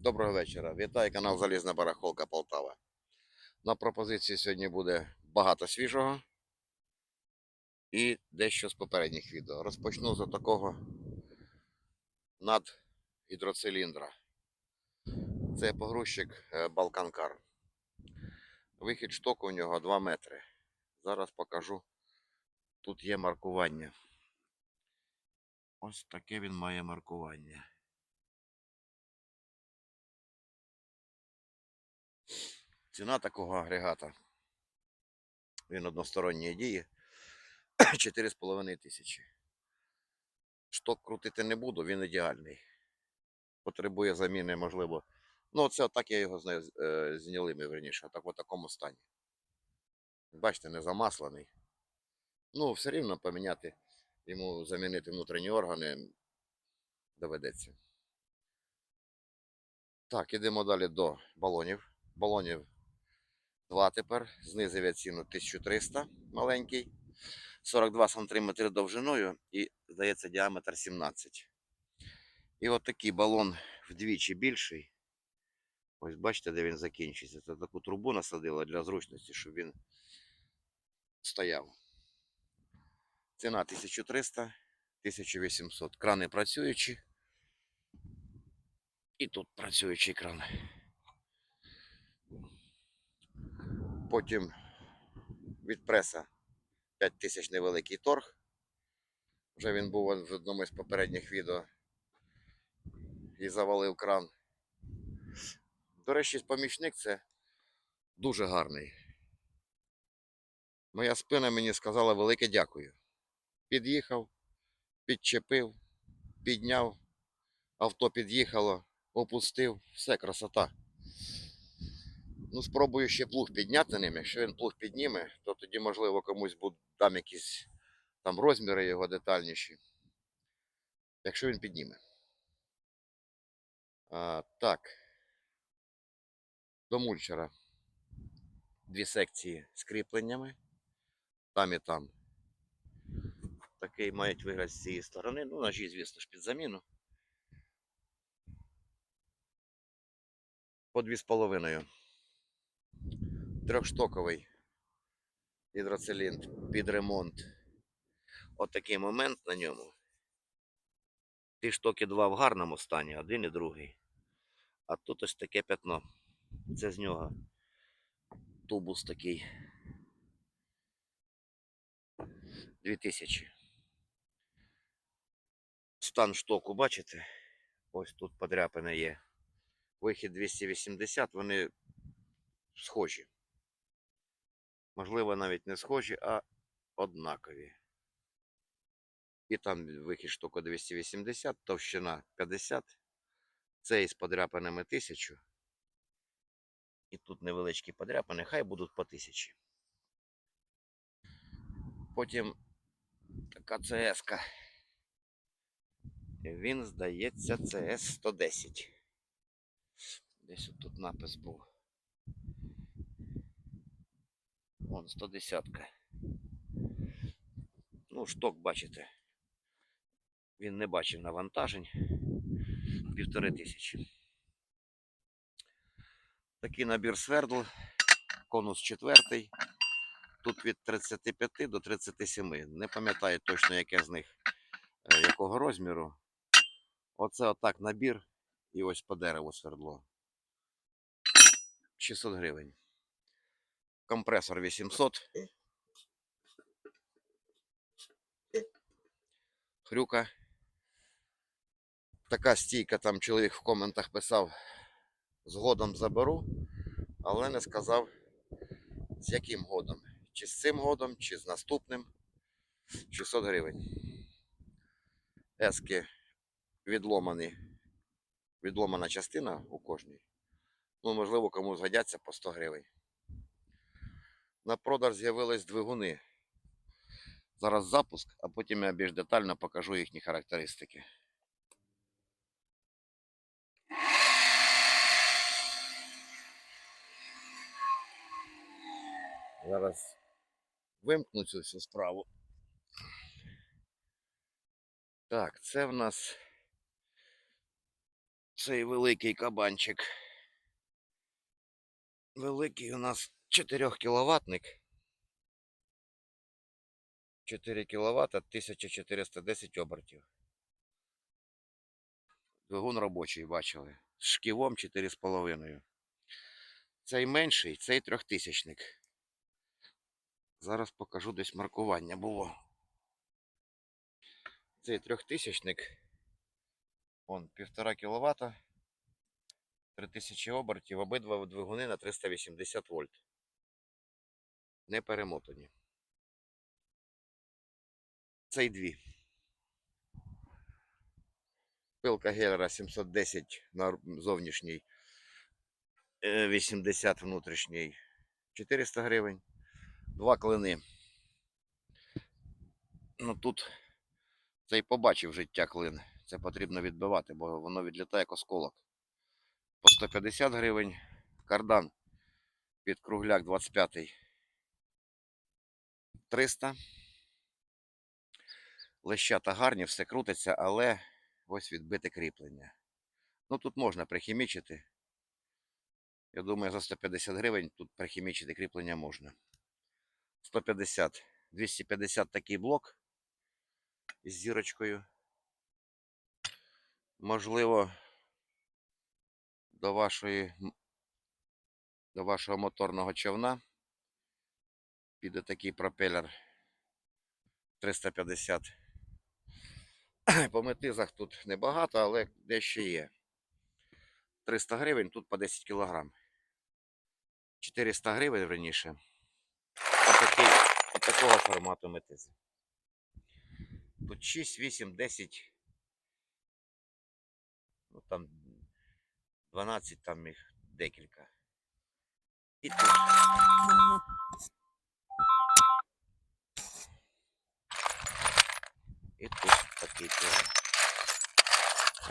Доброго вечора. Вітаю канал Залізна Барахолка Полтава. На пропозиції сьогодні буде багато свіжого і дещо з попередніх відео. Розпочну з такого надгідроциліндра. Це погрузчик е, Балканкар. Вихід штоку у нього 2 метри. Зараз покажу. Тут є маркування. Ось таке він має маркування. Ціна такого агрегата. Він односторонньої дії 4,5 тисячі. Шток крутити не буду, він ідеальний. Потребує заміни, можливо. Ну, це отак я його е, зняли ми верніше, отак в такому стані. Бачите, не замаслений. Ну, все рівно поміняти, йому замінити внутрішні органи доведеться. Так, ідемо далі до балонів. Балонів Два тепер. Знизив я ціну 1300 маленький. 42 см довжиною і, здається, діаметр 17. І от такий балон вдвічі більший. Ось бачите, де він закінчується. Це таку трубу насадила для зручності, щоб він стояв. Ціна 1300, 1800. Крани працюючі. І тут працюючий кран. Потім від преса 5 тисяч невеликий торг. Вже він був в одному із попередніх відео і завалив кран. До речі, помічник це дуже гарний. Моя спина мені сказала велике дякую. Під'їхав, підчепив, підняв, авто під'їхало, опустив, все красота. Ну, спробую ще плуг підняти ним. Якщо він плуг підніме, то тоді, можливо, комусь буде дам якісь там розміри його детальніші. Якщо він підніме. А, так. До мульчера. Дві секції з кріпленнями. Там і там. Такий мають вигляд з цієї сторони. Ну, ножі, звісно ж, під заміну. По дві з половиною трьохштоковий гідроциліндр під ремонт. От такий момент на ньому. Ті штоки два в гарному стані, один і другий. А тут ось таке пятно. Це з нього тубус такий. 2000. Стан штоку, бачите? Ось тут подряпина є. Вихід 280, вони схожі. Можливо, навіть не схожі, а однакові. І там вихід штука 280, товщина 50. Цей з подряпинами 1000. І тут невеличкі подряпини, хай будуть по 1000. Потім така cs -ка. Він, здається, CS 110. Десь тут напис був. Вон 110. Ну, шток, бачите. Він не бачив навантажень. Півтори тисячі. Такий набір свердл. Конус четвертий. Тут від 35 до 37. Не пам'ятаю точно, яке з них, е, якого розміру. Оце отак набір. І ось по дереву свердло. 600 гривень. Компресор 800. Хрюка. Така стійка, там чоловік в коментах писав, згодом заберу, але не сказав, з яким годом. Чи з цим годом, чи з наступним. 600 гривень. Ески відломані. Відломана частина у кожній. Ну, можливо, кому згодяться по 100 гривень. На продаж з'явились двигуни. Зараз запуск, а потім я більш детально покажу їхні характеристики. Зараз вимкну цю всю справу. Так, це в нас Цей великий кабанчик. Великий у нас 4 кіловатник. 4 кВт, 1410 обертів. Двигун робочий бачили. З шківом 4,5. Цей менший, цей трьохтисячник. Зараз покажу десь маркування було. Цей трьохтисячник. Он 1,5 кВт. 3000 обертів, обидва двигуни на 380 вольт. Не перемотані. Цей дві. Пилка Гелера 710 на зовнішній, е, 80 внутрішній 400 гривень. Два клини. Ну тут цей побачив життя клин. Це потрібно відбивати, бо воно відлітає як осколок. По 150 гривень. Кардан під кругляк 25 300. Лещата гарні, все крутиться, але ось відбите кріплення. Ну тут можна прихімічити. Я думаю, за 150 гривень тут прихімічити кріплення можна. 150. 250 такий блок із зірочкою. Можливо, до вашої до вашого моторного човна піде такий пропелер 350. По метизах тут небагато, але дещо є. 300 гривень, тут по 10 кілограм. 400 гривень раніше. Отакий, от такого формату метизи. Тут 6, 8, 10. Ну там 12, там їх декілька. І тут.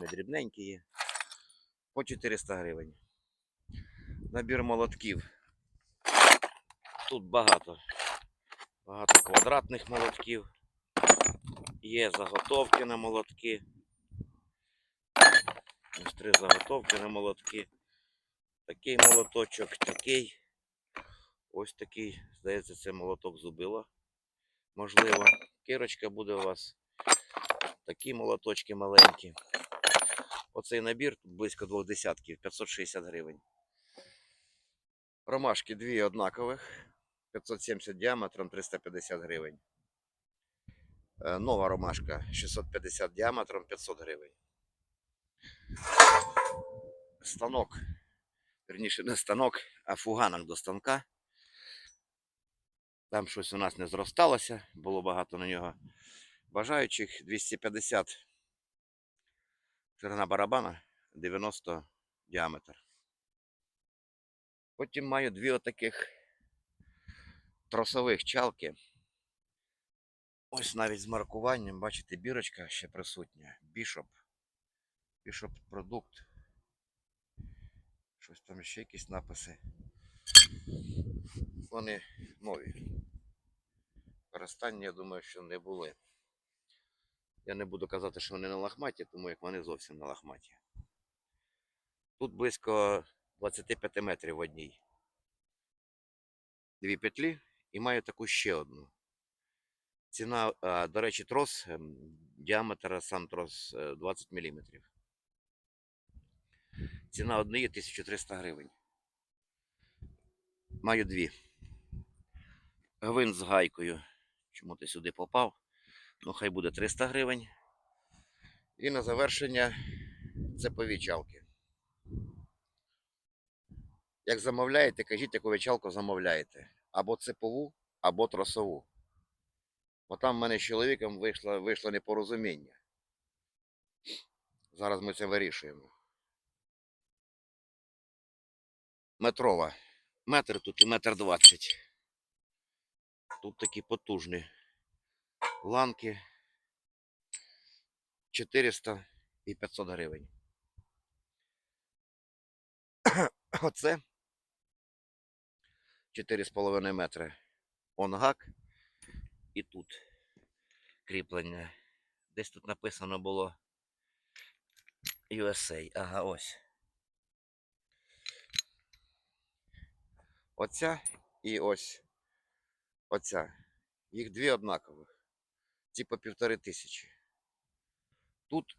Вони дрібненькі є. По 400 гривень. Набір молотків. Тут багато. Багато квадратних молотків. Є заготовки на молотки. Ось три заготовки на молотки. Такий молоточок, такий. Ось такий. Здається, це молоток зубила. Можливо. Кирочка буде у вас. Такі молоточки маленькі. Оцей набір близько двох десятків, 560 гривень. Ромашки дві однакових. 570 діаметром, 350 гривень. Е, Нова ромашка 650 діаметром, 500 гривень. Станок. Верніше, не станок, а фуганок до станка. Там щось у нас не зросталося, було багато на нього бажаючих. 250 ширина барабана, 90 діаметр. Потім маю дві отаких тросових чалки. Ось навіть з маркуванням, бачите, бірочка ще присутня. Бішоп. Бішоп продукт. Щось там ще якісь написи. Вони нові. Використання, я думаю, що не були. Я не буду казати, що вони на лахматі, тому як вони зовсім на лахматі. Тут близько 25 метрів в одній. Дві петлі і маю таку ще одну. Ціна, до речі, трос, ем, діаметр сам трос е, 20 мм. Ціна однієї 1300 гривень. Маю дві. Гвинт з гайкою. Чому ти сюди попав? Ну, хай буде 300 гривень. І на завершення цепові чалки. Як замовляєте, кажіть, яку вечалку замовляєте. Або цепову, або тросову. Бо там в мене з чоловіком вийшло, вийшло непорозуміння. Зараз ми це вирішуємо. Метрова. Метр тут і метр двадцять. Тут такі потужні ланки 400 і 500 гривень. Оце 4,5 метри онгак і тут кріплення. Десь тут написано було USA. Ага, ось. Оця і ось. Оця. Їх дві однакових. По півтори тисячі. Тут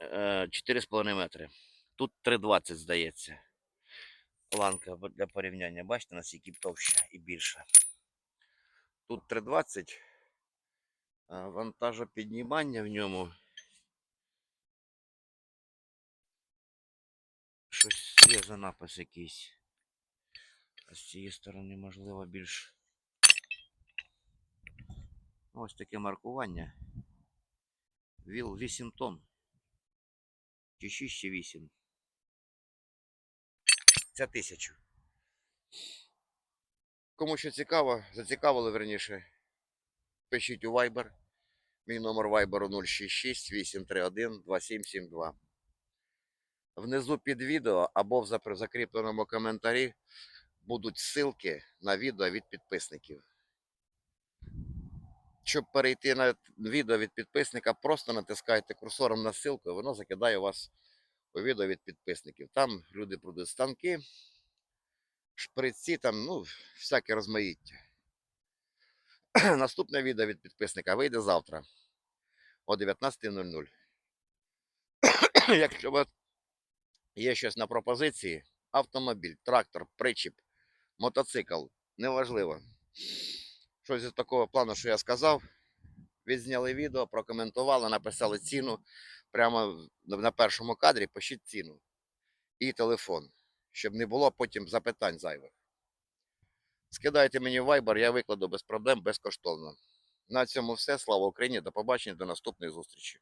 е, 4,5 метри. Тут 3,20 здається. Ланка для порівняння. Бачите, наскільки товща і більша. Тут 3,20. а Вантажопіднімання в ньому. Щось є за напис якийсь. А з цієї сторони, можливо, більш. Ось таке маркування. Віл 8 тонн. Чи 6, чи 8. Це тисячу. Кому що цікаво, зацікавило верніше. Пишіть у Viber. Мій номер Viber 066 831 2772. Внизу під відео або в закріпленому коментарі будуть ссылки на відео від підписників. Щоб перейти на відео від підписника, просто натискайте курсором на ссылку, і воно закидає вас у відео від підписників. Там люди продають станки, шприці, там, ну, всяке розмаїття. Наступне відео від підписника вийде завтра о 19.00. Якщо у є щось на пропозиції, автомобіль, трактор, причіп, мотоцикл, неважливо. Щось з такого плану, що я сказав. Відзняли відео, прокоментували, написали ціну. Прямо на першому кадрі пишіть ціну і телефон, щоб не було потім запитань зайвих. Скидайте мені в Viber, я викладу без проблем, безкоштовно. На цьому все. Слава Україні! До побачення, до наступної зустрічі.